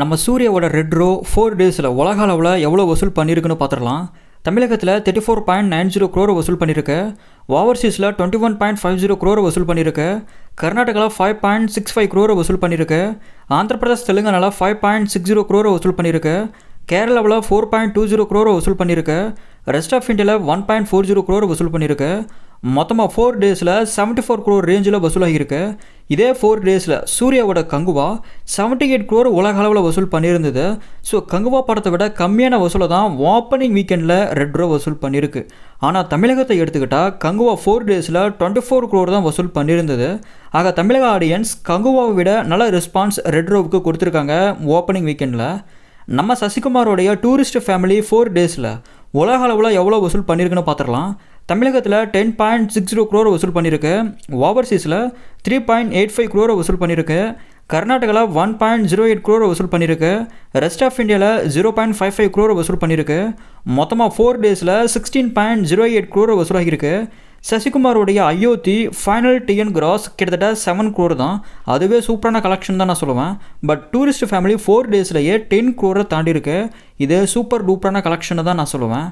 நம்ம சூர்யாவோட red row four டேஸில் உலக அளவில் எவ்வளோ வசூல் பண்ணியிருக்குன்னு பார்த்துடலாம் தமிழகத்தில் thirty four point nine zero க்ரோரை வசூல் பண்ணியிருக்கு ஓவர்சீஸில் twenty one point five zero crore வசூல் பண்ணியிருக்கு கர்நாடகாவில் ஃபைவ் பாயிண்ட் சிக்ஸ் ஃபைவ் க்ரோரை வசூல் பண்ணியிருக்கு ஆந்திர பிரதேஷ் தெலுங்கானாவில் ஃபைவ் பாயிண்ட் சிக்ஸ் ஜீரோ க்ரோரை வசூல் பண்ணியிருக்கு கேரளாவில் ஃபோர் பாயிண்ட் டூ ஜீரோ க்ரோரை வசூல் பண்ணியிருக்கு ரெஸ்ட் ஆஃப் இந்தியாவில் ஒன் பாயிண்ட் ஃபோர் ஜீரோ க்ரோரை வசூல் பண்ணியிருக்கு மொத்தமாக ஃபோர் டேஸில் செவன்ட்டி ஃபோர் க்ரோர் ரேஞ்சில் வசூலாகியிருக்கு. இதே ஃபோர் டேஸில் சூர்யாவோட கங்குவா செவன்ட்டி எயிட் க்ரோர் உலக அளவில் வசூல் பண்ணியிருந்தது. ஸோ கங்குவா படத்தை விட கம்மியான வசூலை தான் ஓப்பனிங் வீக்கெண்டில் ரெட் ரோ வசூல் பண்ணியிருக்கு. ஆனால் தமிழகத்தை எடுத்துக்கிட்டால் கங்குவா ஃபோர் டேஸில் டுவெண்ட்டி ஃபோர் க்ரோர் தான் வசூல் பண்ணியிருந்தது. ஆக தமிழக ஆடியன்ஸ் கங்குவாவை விட நல்ல ரெஸ்பான்ஸ் ரெட் ரோவுக்கு கொடுத்துருக்காங்க ஓப்பனிங் வீக்கெண்டில் நம்ம சசிகுமாரோடைய டூரிஸ்ட் ஃபேமிலி ஃபோர் டேஸில் உலக அளவில் எவ்வளோ வசூல் பண்ணியிருக்குன்னு பார்த்துடலாம். தமிழகத்தில் டென் பாயிண்ட் சிக்ஸ் ஜீரோ க்ரோரை வசூல் பண்ணியிருக்கு ஓவர்சீஸில் த்ரீ பாயிண்ட் எயிட் ஃபைவ் க்ரோரை வசூல் பண்ணியிருக்கு கர்நாடகாவில் ஒன் பாயிண்ட் ஜீரோ எயிட் க்ரோரை வசூல் பண்ணியிருக்கு ரெஸ்ட் ஆஃப் இந்தியாவில் ஜீரோ பாயிண்ட் ஃபைவ் ஃபைவ் க்ரோரை வசூல் பண்ணியிருக்கு மொத்தமாக ஃபோர் டேஸில் சிக்ஸ்டீன் பாயிண்ட் ஜீரோ எயிட் க்ரோரை வசூலாகியிருக்கு சசிகுமாரோடைய அயோத்தி ஃபைனல் டிஎன் கிராஸ் கிட்டத்தட்ட செவன் க்ரோர் தான். அதுவே சூப்பரான கலெக்ஷன் தான் நான் சொல்லுவேன். பட் டூரிஸ்ட் ஃபேமிலி ஃபோர் டேஸ்லேயே டென் க்ரோரை தாண்டி இருக்கு இது சூப்பர் டூப்பரான கலெக்ஷன் தான் நான் சொல்லுவேன்.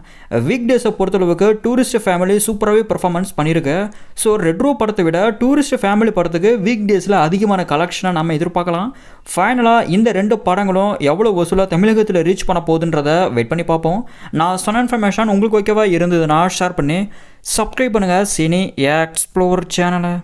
வீக் டேஸை பொறுத்தளவுக்கு டூரிஸ்ட் ஃபேமிலி சூப்பராகவே பர்ஃபார்மன்ஸ் பண்ணியிருக்கு ஸோ ரெட்ரோ படத்தை விட டூரிஸ்ட் ஃபேமிலி படத்துக்கு வீக் டேஸில் அதிகமான கலெக்ஷனை நம்ம எதிர்பார்க்கலாம். ஃபைனலாக இந்த ரெண்டு படங்களும் எவ்வளோ வசூலாக தமிழகத்தில் ரீச் பண்ண போகுதுன்றத வெயிட் பண்ணி பார்ப்போம். நான் சொன்ன இன்ஃபர்மேஷன் உங்களுக்கு ஓகேவா இருந்ததுன்னா ஷேர் பண்ணி சப்ஸ்கிரைப் பண்ணுங்கள் சினி எக்ஸ்ப்ளோர் சேனலை